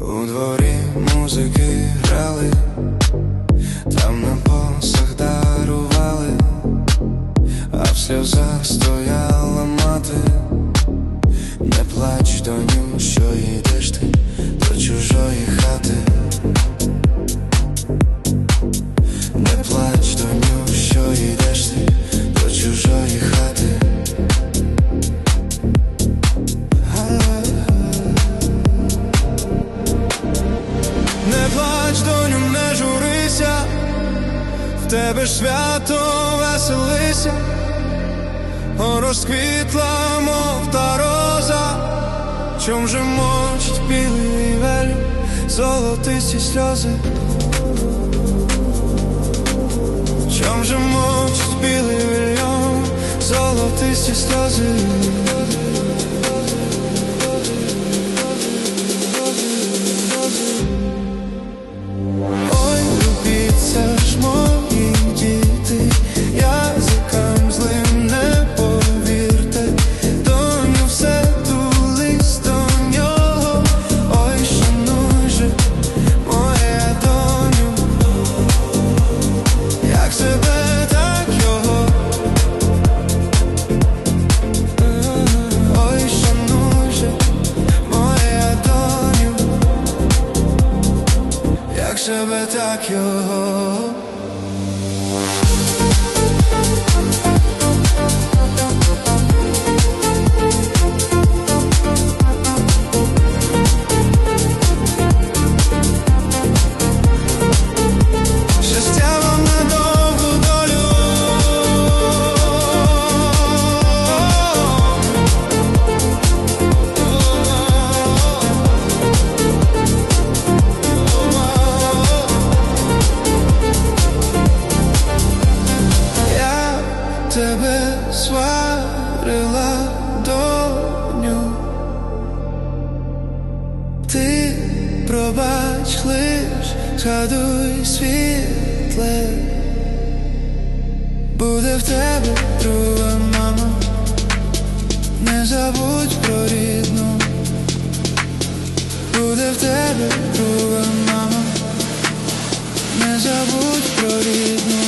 У дворі музики грали, там на посах дарували, а в сльозах стояла мати. Не плач, доню, що йдеш тебе свято веселися, розквітла, мов та роза, чом же мочить білий велю, золотисті сльози. Чом же мочить білий вельйом, золотисті сльози. שבתא כיוהו сварила, доню. Ти пробач лиш, згадуй світле. Буде в тебе друга мама. Не забудь про рідну. Буде в тебе друга мама. Не забудь про рідну